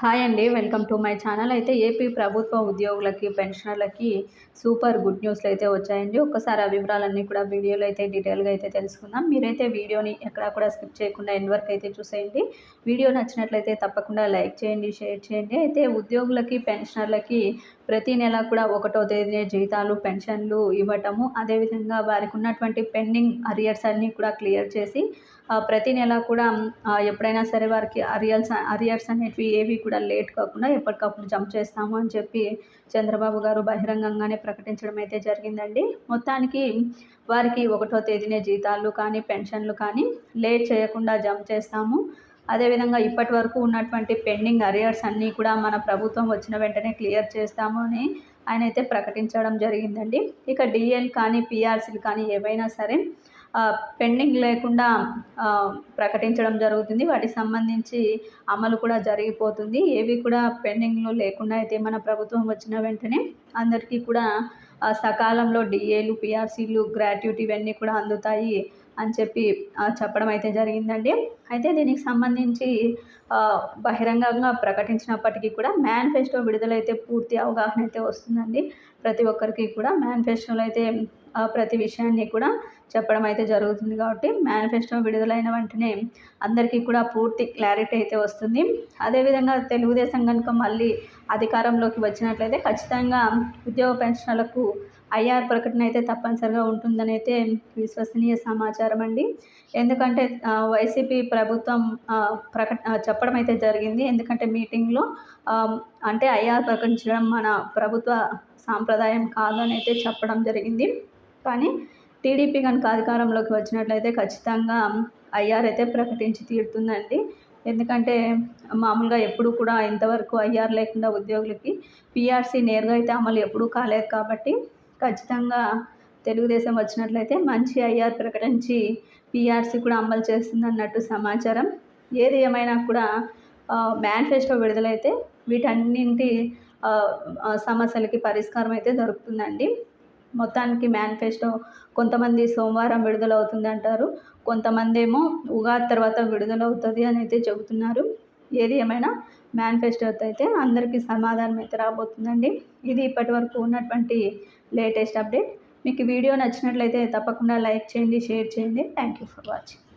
Hi అండి welcome to my channel. అయితే AP ప్రభుత్వ ఉద్యోగులకి పెన్షనర్లకి సూపర్ గుడ్ న్యూస్లు అయితే వచ్చాయండి. ఒక్కసారి ఆ వివరాలన్నీ కూడా వీడియోలో అయితే డీటెయిల్గా అయితే తెలుసుకుందాం. మీరైతే వీడియోని ఎక్కడా కూడా స్కిప్ చేయకుండా ఎన్వర్క్ వరకు అయితే చూసేయండి. వీడియో నచ్చినట్లయితే తప్పకుండా లైక్ చేయండి షేర్ చేయండి. అయితే ఉద్యోగులకి పెన్షనర్లకి ప్రతి నెల కూడా ఒకటో తేదీనే జీతాలు పెన్షన్లు ఇవ్వటము అదేవిధంగా వారికి ఉన్నటువంటి పెండింగ్ అరియర్స్ అన్నీ కూడా క్లియర్ చేసి ప్రతి నెల కూడా ఎప్పుడైనా సరే వారికి అరియర్స్ అరియర్స్ అనేటివి ఏవి కూడా లేట్ కాకుండా ఎప్పటికప్పుడు జంప్ చేస్తాము అని చెప్పి చంద్రబాబు గారు బహిరంగంగానే ప్రకటించడం అయితే జరిగిందండి. మొత్తానికి వారికి ఒకటో తేదీనే జీతాలు కానీ పెన్షన్లు కానీ లేట్ చేయకుండా జంప్ చేస్తాము. అదేవిధంగా ఇప్పటి వరకు ఉన్నటువంటి పెండింగ్ అరియర్స్ అన్నీ కూడా మన ప్రభుత్వం వచ్చిన వెంటనే క్లియర్ చేస్తాము అని ఆయన అయితే ప్రకటించడం జరిగిందండి. ఇక డిఎల్ కానీ పిఆర్సీలు కానీ ఏవైనా సరే పెండింగ్ లేకుండా ప్రకటించడం జరుగుతుంది. వాటికి సంబంధించి అమలు కూడా జరిగిపోతుంది. ఏవి కూడా పెండింగ్లో లేకుండా అయితే మన ప్రభుత్వం వచ్చిన వెంటనే అందరికీ కూడా సకాలంలో డిఏలు పిఆర్సీలు గ్రాట్యుటీ ఇవన్నీ కూడా అందుతాయి అని చెప్పి చెప్పడం అయితే జరిగిందండి. అయితే దీనికి సంబంధించి బహిరంగంగా ప్రకటించినప్పటికీ కూడా మేనిఫెస్టో విడుదలైతే పూర్తి అవగాహన అయితే వస్తుందండి. ప్రతి ఒక్కరికి కూడా మేనిఫెస్టోలో అయితే ప్రతి విషయాన్ని కూడా చెప్పడం అయితే జరుగుతుంది కాబట్టి మేనిఫెస్టో విడుదలైన వెంటనే అందరికీ కూడా పూర్తి క్లారిటీ అయితే వస్తుంది. అదేవిధంగా తెలుగుదేశం కనుక మళ్ళీ అధికారంలోకి వచ్చినట్లయితే ఖచ్చితంగా ఉద్యోగ పెన్షన్లకు ఐఆర్ ప్రకటన అయితే తప్పనిసరిగా ఉంటుందని అయితే విశ్వసనీయ సమాచారం అండి. ఎందుకంటే వైసీపీ ప్రభుత్వం ప్రకట చెప్పడం అయితే జరిగింది. ఎందుకంటే మీటింగ్లో అంటే ఐఆర్ ప్రకటించడం మన ప్రభుత్వ సాంప్రదాయం కాదని అయితే చెప్పడం జరిగింది. కానీ టీడీపీ కనుక అధికారంలోకి వచ్చినట్లయితే ఖచ్చితంగా ఐఆర్ అయితే ప్రకటించి తీరుతుందండి. ఎందుకంటే మామూలుగా ఎప్పుడు కూడా ఇంతవరకు ఐఆర్ లేకుండా ఉద్యోగులకి పిఆర్సీ నేరుగా అయితే అమలు ఎప్పుడూ కాలేదు కాబట్టి ఖచ్చితంగా తెలుగుదేశం వచ్చినట్లయితే మంచి ఐఆర్ ప్రకటించి పిఆర్సీ కూడా అమలు చేస్తుంది అన్నట్టు సమాచారం. ఏది ఏమైనా కూడా మేనిఫెస్టో విడుదలైతే వీటన్నింటి సమస్యలకి పరిష్కారం అయితే దొరుకుతుందండి. మొత్తానికి మేనిఫెస్టో కొంతమంది సోమవారం విడుదలవుతుంది అంటారు కొంతమంది ఏమో ఉగాది తర్వాత విడుదలవుతుంది అని అయితే చెబుతున్నారు. ఏది ఏమైనా మేనిఫెస్టో అయితే అందరికీ సమాధానం అయితే రాబోతుందండి. ఇది ఇప్పటి వరకు ఉన్నటువంటి లేటెస్ట్ అప్డేట్. మీకు వీడియో నచ్చినట్లయితే తప్పకుండా లైక్ చేయండి షేర్ చేయండి. Thank you for watching.